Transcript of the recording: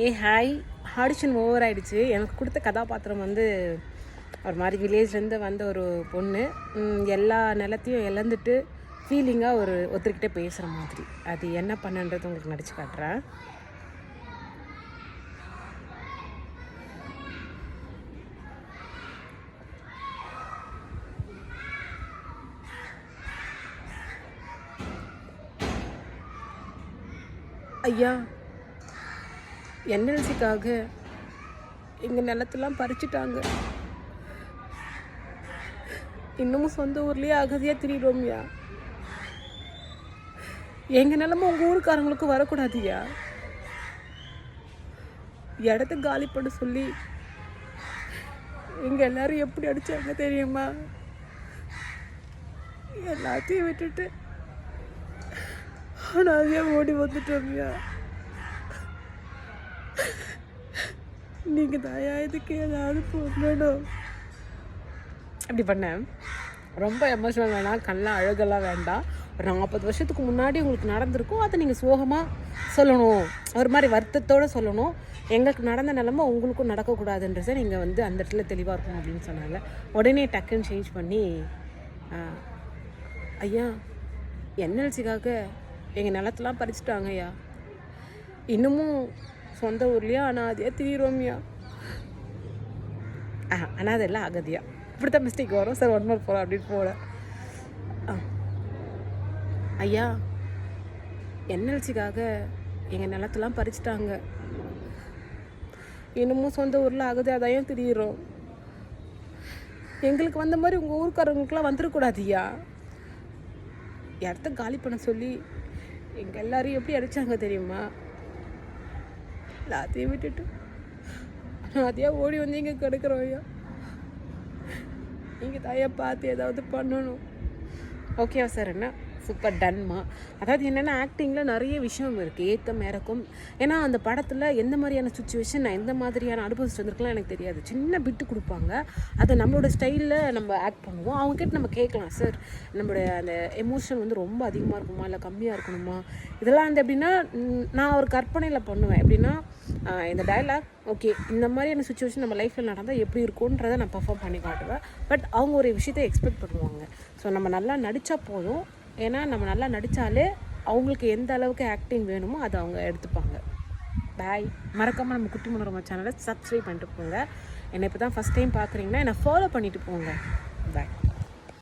ஏ hi. Audition over ஆகிடுச்சு எனக்கு கொடுத்த கதாபாத்திரம் வந்து ஒரு மாதிரி வில்லேஜ்லேருந்து வந்த ஒரு பொண்ணு. எல்லா நிலத்தையும் இழந்துட்டு ஃபீலிங்காக ஒரு ஒருத்தர்கிட்ட பேசுகிற மாதிரி. அது என்ன பண்ணுன்றது உங்களுக்கு நடிச்சு காட்டுறேன். ஐயா என்எல்சிக்காக எங்கள் நிலத்தெல்லாம் பறிச்சிட்டாங்க. இன்னமும் சொந்த ஊர்லேயே அகதியாக திரியிறோம்யா. எங்கள் நிலம உங்கள் ஊருக்காரங்களுக்கு வரக்கூடாதுயா? இடத்த காலி பண்ண சொல்லி எங்கள் எல்லாரும் எப்படி அடித்தாங்க தெரியுமா? எல்லாத்தையும் விட்டுட்டு ஆனால் அதே ஓடி வந்துட்டோம்யா. நீங்கள் தாயா இதுக்கு ஏதாவது பண்ணணும் அப்படி பண்ணேன் ரொம்ப எமோஷனல் வேணாம் கண்ணெலாம் அழகெல்லாம் வேண்டாம். ஒரு நாற்பது வருஷத்துக்கு முன்னாடி உங்களுக்கு நடந்திருக்கும். அதை நீங்கள் சோகமாக சொல்லணும். ஒரு மாதிரி வருத்தத்தோடு சொல்லணும். எங்களுக்கு நடந்த நிலமை உங்களுக்கும் நடக்கக்கூடாதுன்றதை நீங்கள் வந்து அந்த இடத்துல தெளிவாக இருக்கும் அப்படின்னு சொன்னாங்க. உடனே டக்குன்னு சேஞ்ச் பண்ணி ஐயா என்எல்சிக்காக எங்கள் நிலத்தெலாம் பறிச்சுட்டாங்க ஐயா இன்னமும் சொந்த ஊர்லேயே? அனாதையாக திரியிறோம்யா ஆ அனாதை அகதியா இப்படி தான் மிஸ்டேக் வரும். சார் ஒன் மார்க் போகலாம் அப்படின்னு போகல ஆ. ஐயா என்எல்சிக்காக எங்கள் நிலத்தெல்லாம் பறிச்சுட்டாங்க. இன்னமும் சொந்த ஊரில் அகதியாதையும் திரியிறோம் எங்களுக்கு வந்த மாதிரி உங்கள் ஊருக்காரங்களுக்குலாம் வந்துடக்கூடாதியா இடத்த காலி பண்ண சொல்லி எங்கள் எல்லாரையும் எப்படி அடிச்சாங்க தெரியுமா? எல்லாத்தையும் விட்டுட்டு. நாத்தியாக ஓடி வந்து இங்கே கிடக்குறோம் ஐயா. நீங்கள் தாயை பார்த்து ஏதாவது பண்ணணும். ஓகேவா சார் என்ன? சூப்பர் டன்மா அதாவது என்னென்னா ஆக்டிங்கில் நிறைய விஷயம் இருக்குது ஏற்ற இறக்கம். ஏன்னா அந்த படத்தில் எந்த மாதிரியான சுச்சுவேஷன் நான் எந்த மாதிரியான அனுபவிச்சுட்டு வந்திருக்கலாம் எனக்கு தெரியாது. சின்ன பிட்டு கொடுப்பாங்க. அதை நம்மளோட ஸ்டைலில் நம்ம ஆக்ட் பண்ணுவோம். அவங்ககிட்ட நம்ம கேட்கலாம் சார் நம்மளுடைய அந்த எமோஷன் வந்து ரொம்ப அதிகமாக இருக்குமா? இல்லை கம்மியாக இருக்கணுமா? இதெல்லாம் வந்து எப்படின்னா நான் ஒரு கற்பனையில் பண்ணுவேன். எப்படின்னா இந்த டயலாக் ஓகே இந்த மாதிரியான சுச்சுவேஷன் நம்ம லைஃப்பில் நடந்தால் எப்படி இருக்கும்ன்றதை நான் பர்ஃபார்ம் பண்ணி காட்டுவேன். பட் அவங்க ஒரு விஷயத்தை எக்ஸ்பெக்ட் பண்ணுவாங்க. ஸோ நம்ம நல்லா நடித்தா போதும். ஏன்னா நம்ம நல்லா நடித்தாலே அவங்களுக்கு எந்த அளவுக்கு ஆக்டிங் வேணுமோ அதை அவங்க எடுத்துப்பாங்க. பாய் மறக்காமல் நம்ம குட்டி மனோரமா சேனலை சப்ஸ்கிரைப் பண்ணிட்டு போங்க. என்னை இப்போ தான் ஃபஸ்ட் டைம் பார்க்குறீங்கன்னா என்னை ஃபாலோ பண்ணிட்டு போங்க. பாய்